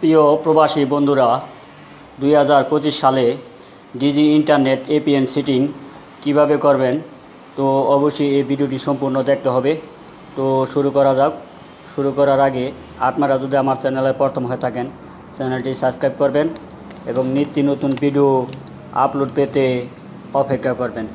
প্রিয় প্রবাসী বন্ধুরা, দুই হাজার পঁচিশ সালে ডিজি ইন্টারনেট এপিএন সিটিং কীভাবে করবেন, তো অবশ্যই এই ভিডিওটি সম্পূর্ণ দেখতে হবে। তো শুরু করা যাক। শুরু করার আগে আপনারা যদি আমার চ্যানেলে প্রথম হয়ে থাকেন, চ্যানেলটি সাবস্ক্রাইব করবেন এবং নিত্য নতুন ভিডিও আপলোড পেতে অপেক্ষা করবেন।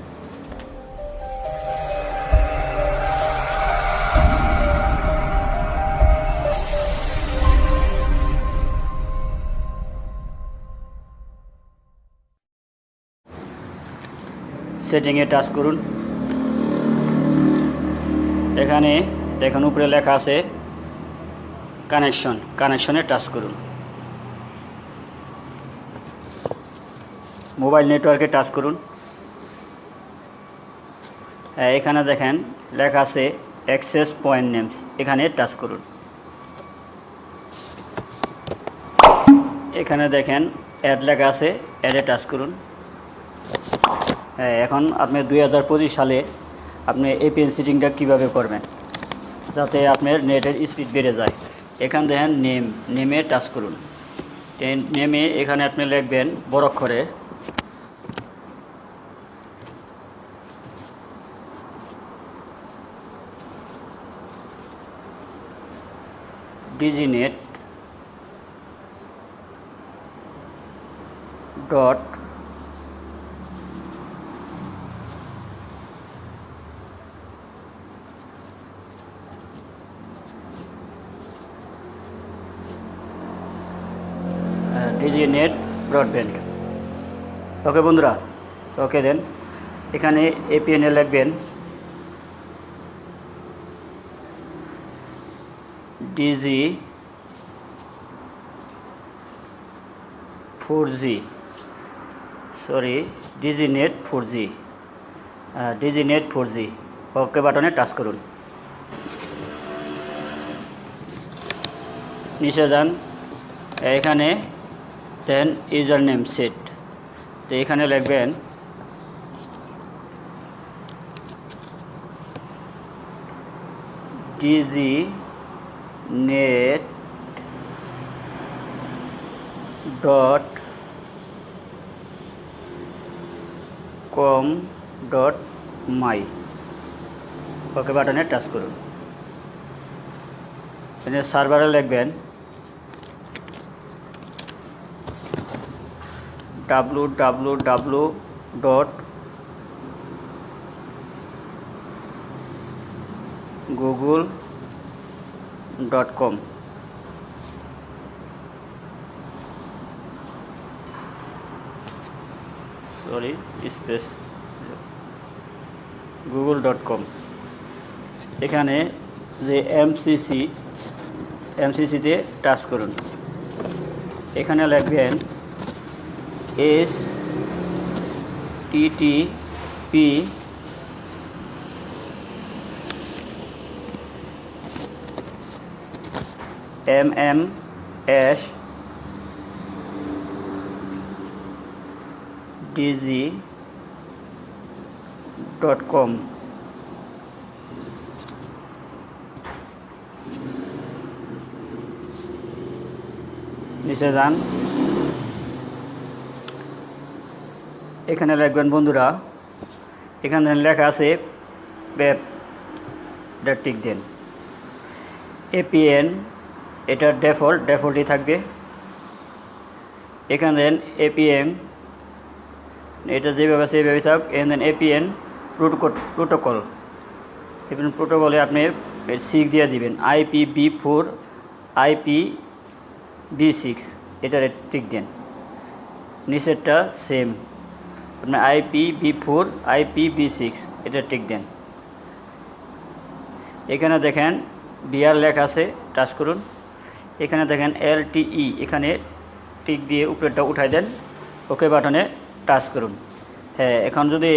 সেটিংয়ে টাচ করুন। এখানে দেখুন উপরে লেখা আছে কানেকশন কানেকশনে টাচ করুন। মোবাইল নেটওয়ার্কে টাচ করুন। হ্যাঁ, এখানে দেখেন লেখা আছে অ্যাক্সেস পয়েন্ট নেমস এখানে টাচ করুন। এখানে দেখেন অ্যাড লেখা আছে অ্যাডে টাচ করুন। এখন আপনি দুই হাজার পঁচিশ সালে আপনি এপিএন সিটিংটা কীভাবে করবেন? যাতে আপনার নেটের স্পিড বেড়ে যায়। এখান দেখেন নেম নেমে টাচ করুন। নেমে এখানে আপনি লিখবেন বড় অক্ষরে diginet dot digi net broadband. Okay বন্ধুরা, ওকে দেন। এখানে এপিএনএ লিখবেন, digi four G, sorry, digi net four G digi net four G. Okay বাটনে টাচ করুন। নিচে যান। এখানে দেন ইউজার নেম সেট তো এখানে লিখবেন digi net dot com dot my okay বাটনে টাচ করুন। সার্ভারে লিখবেন W W W dot Google dot com sorry space Google dot com এখানে যে এমসিসি এমসিসিতে টাচ করুন। এখানে লিখবেন S T T P M M S digi dot com. নিচে যান। এখানে লিখবেন বন্ধুরা, এখানে লেখা আছে ওয়েব এটা টিক দেন এপিএন এটা ডেফল্ট ডেফল্টই থাকবে। এখানে দেন এপিএম এটা যেভাবে আছে এইভাবে থাক এন দেন এপিএন প্রোটোকল প্রোটোকল এপিএন প্রোটোকলে আপনি সিক দিয়ে দিবেন। IP V four IP V six এটা টিক দেন নিচেরটা সেম আপনি IP V four IP V six এটা টিক দেন। এখানে দেখেন বিআর লেখা আছে, টাচ করুন। এখানে দেখেন এলটিই এখানে টিক দিয়ে উপরেরটা উঠাই দেন ওকে বাটনে টাচ করুন। হ্যাঁ এখন যদি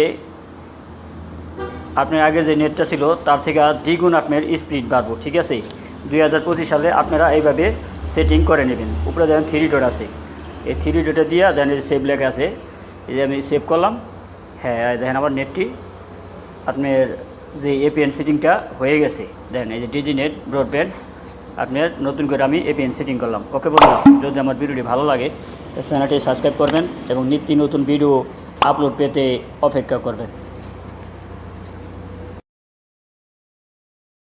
আপনার আগে যে নেটটা ছিল, তার থেকে দ্বিগুণ আপনার স্পিড বাড়বো, ঠিক আছে? দুই হাজার পঁচিশ সালে আপনারা এইভাবে সেটিং করে নেবেন। উপরে দেখেন থ্রি ডট আছে। এই থ্রি ডটে দিয়ে দেন সেভ লেখা আছে। এই যে আমি সেভ করলাম। হ্যাঁ দেখেন আমার নেটটি আপনার যে এপিএন সিটিংটা হয়ে গেছে। দেখেন, এই যে ডিজি নেট ব্রডব্যান্ড আপনার নতুন করে আমি এপিএন সেটিং করলাম। ওকে বলুন যদি আমার ভিডিওটি ভালো লাগে, চ্যানেলটি সাবস্ক্রাইব করবেন এবং নিত্য নতুন ভিডিও আপলোড পেতে অপেক্ষা করবেন।